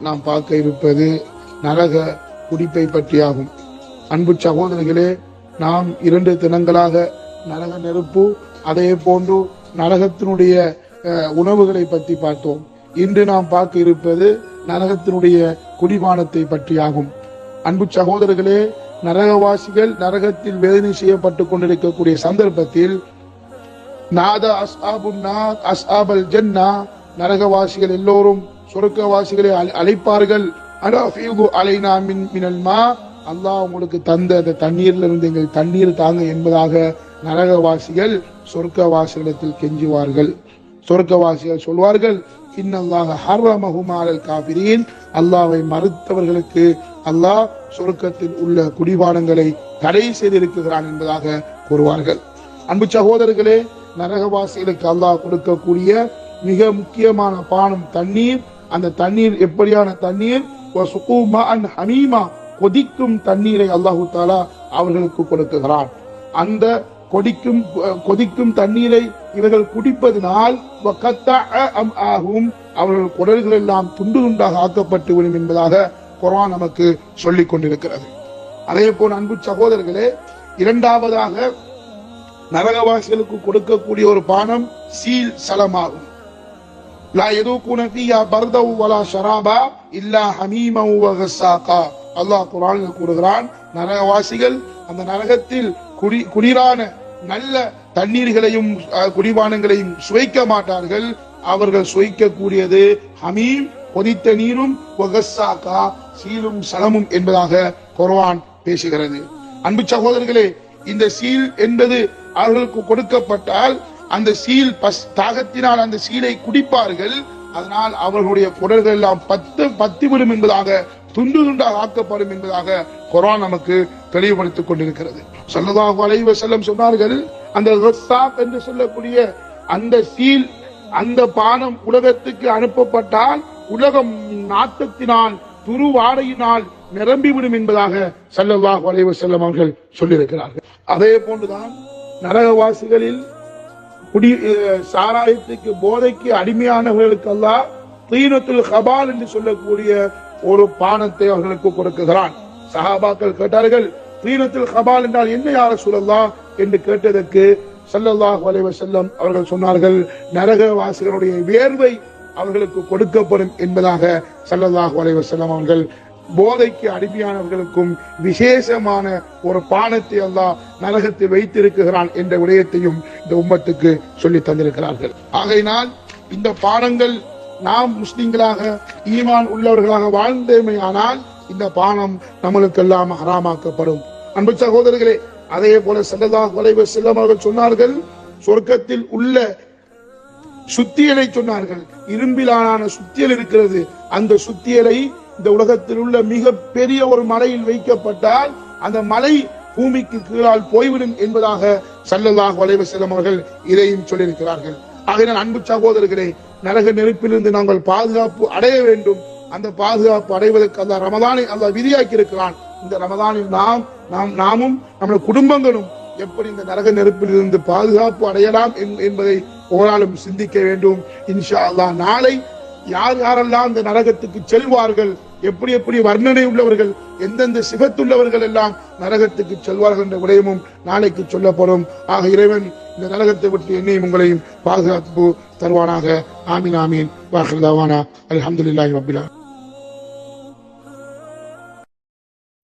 நாம் பார்க்க இருப்பது நரக குடிப்பை பற்றியாகும். அன்பு சகோதரர்களே நாம் இரண்டு தினங்களாக நரக நெருப்பு அதே போன்று நரகத்தினுடைய உணவுகளை பற்றி பார்த்தோம். இன்று நாம் பார்க்க இருப்பது நரகத்தினுடைய குடிமானத்தை பற்றியாகும். அன்பு சகோதரர்களே நரகவாசிகள் நரகத்தில் வேதனை செய்யப்பட்டு கொண்டிருக்கக்கூடிய சந்தர்ப்பத்தில் நாத அஸ்ஹாபுன் நார் அஸ்ஹாபல் ஜன்னா நரகவாசிகள் எல்லோரும் சொர்க்கவாசிகளை அழை- அழைப்பார்கள். அல்லாஹ் உங்களுக்கு தந்த அந்த தண்ணீர்ல இருந்து எங்கள் தண்ணீர் தாங்க என்பதாக நரகவாசிகள் சொர்க்கவாசிகளிடத்தில் கெஞ்சுவார்கள். சொர்க்கவாசிகள் சொல்வார்கள் இன்னல்லாக ஹர்ரமஹுமாலல் காபிரீன் அல்லாவை மறுத்தவர்களுக்கு அல்லாஹ் சொர்க்கத்தில் உள்ள குடிபானங்களை தடை செய்திருக்கிறான் என்பதாக கூறுவார்கள். அன்பு சகோதரர்களே நரகவாசிகளுக்கு அல்லாஹ் கொடுக்கக்கூடிய மிக முக்கியமான பானம் தண்ணீர். அந்த தண்ணீர் எப்படியான தண்ணீர்? ஹமீமா. கொதிக்கும் தண்ணீரை அல்லாஹு தாலா அவர்களுக்கு கொடுக்குகிறான் அந்த கொதிக்கும் கொதிக்கும் தண்ணீரை இவர்கள் குடிப்பதனால் அவர்கள் குடல்கள் எல்லாம் துண்டு துண்டாக ஆக்கப்பட்டு விடும் என்பதாக குரான் நமக்கு சொல்லிக் கொண்டிருக்கிறது. அதே போல் அன்பு சகோதரர்களே இரண்டாவதாக நரகவாசிகளுக்கு கொடுக்கக்கூடிய ஒரு பானம் சீல் சலமாகும். லா எதுக்கூன ஃபீஹா பர்தவு வலா ஷராபா இல்லா ஹமீமவு வ அல்லாஹ் குரான் கூறுகிறான் நரகவாசிகள் அந்த நரகத்தில் குடி குளிரான நல்ல தண்ணீர்களையும் குடிபானங்களையும் சுவைக்க மாட்டார்கள். அவர்கள் சுவைக்கக்கூடியது ஹமீம் கொதித்த நீரும் வ சீலும் சலமும் என்பதாக குர்வான் பேசுகிறது. அன்பு சகோதரர்களே இந்த சீல் என்பது அவர்களுக்கு கொடுக்கப்பட்டால் அந்த சீல் பஸ் தாகத்தினால் அந்த சீலை குடிப்பார்கள். அதனால் அவர்களுடைய குடல்கள் எல்லாம் பத்து பத்திவிடும் என்பதாக துண்டு துண்டாக ஆக்கப்படும் என்பதாக குரான் நமக்கு தெளிவுபடுத்திக் கொண்டிருக்கிறது. சொல்லதாக அலைவ செல்லம் சொன்னார்கள் அந்த என்று சொல்லக்கூடிய அந்த சீல் அந்த பானம் உலகத்துக்கு அனுப்பப்பட்டால் உலகம் நாட்டத்தினால் துருவாடையினால் நிரம்பிவிடும் என்பதாக செல்லவாக அலைஹி செல்லம் அவர்கள் சொல்லியிருக்கிறார்கள். அதே போன்றுதான் நரகவாசிகளில் குடி சாராயத்துக்கு போதைக்கு அடிமையானவர்களுக்கு அல்லாஹ் தீனத்துல் ஹபால் என்று சொல்லக்கூடிய ஒரு பானத்தை அவர்களுக்கு கொடுக்குகிறான் சஹாபாக்கள் கேட்டார்கள் தீனத்தில் ஹபால் என்றால் என்ன யார சொல்லலாம் என்று கேட்டதற்கு ஸல்லல்லாஹு வலைவ செல்லம் அவர்கள் சொன்னார்கள் நரகவாசிகளுடைய வேர்வை அவர்களுக்கு கொடுக்கப்படும் என்பதாக ஸல்லல்லாஹு வலைவ செல்லம் அவர்கள் போதைக்கு அடிமையானவர்களுக்கும் விசேஷமான ஒரு பானத்தை எல்லாம் நரகத்தில் வைத்திருக்கிறான் என்ற விடயத்தையும் இந்த உம்மத்துக்கு சொல்லி தந்திருக்கிறார்கள். ஆகையினால் இந்த பானங்கள் நாம் முஸ்லிம்களாக ஈமான் உள்ளவர்களாக வாழ்ந்தமையானால் இந்த பானம் நம்மளுக்கெல்லாம் ஹராமாக்கப்படும். அன்பு சகோதரர்களே அதே போல செல்லதாக வளைவு செல்லமாக சொன்னார்கள் சொர்க்கத்தில் உள்ள சுத்தியலை சொன்னார்கள். இரும்பிலான சுத்தியல் இருக்கிறது. அந்த சுத்தியலை இந்த உலகத்தில் உள்ள மிக பெரிய ஒரு மலையில் வைக்கப்பட்டால் அந்த மலை பூமிக்கு கீழால் போய்விடும் என்பதாக சல்லல்லாஹ் அலைஹி அவர்கள் இதையும் சொல்லியிருக்கிறார்கள். ஆகையினால் அன்பு சகோதரர்களே நரக நெருப்பிலிருந்து நாங்கள் பாதுகாப்பு அடைய வேண்டும். அந்த பாதுகாப்பு அடைவதற்கு அந்த ரமதானை அந்த விதியாக்கி இருக்கிறான் இந்த ரமதானில் நாம் நாம் நாமும் நம்முடைய குடும்பங்களும் எப்படி இந்த நரக நெருப்பில் இருந்து பாதுகாப்பு அடையலாம் என்பதை ஒவ்வொருநாளும் சிந்திக்க வேண்டும். இன்ஷா அல்லாஹ் நாளை யார் யாரெல்லாம் இந்த நரகத்துக்கு செல்வார்கள்? எப்படி எப்படி வர்ணனை உள்ளவர்கள்? எந்தெந்த சிவத்துள்ளவர்கள் எல்லாம் நரகத்துக்கு செல்வார்கள் என்ற விடயமும் நாளைக்கு சொல்லப்படும் ஆக இறைவன் இந்த நரகத்தை விட்டு என்னையும் உங்களையும் பாதுகாப்பு தருவானாக. ஆமீன் ஆமீன். வாஹிர் தாவானா அலமதுல்லாஹி ரப்பில்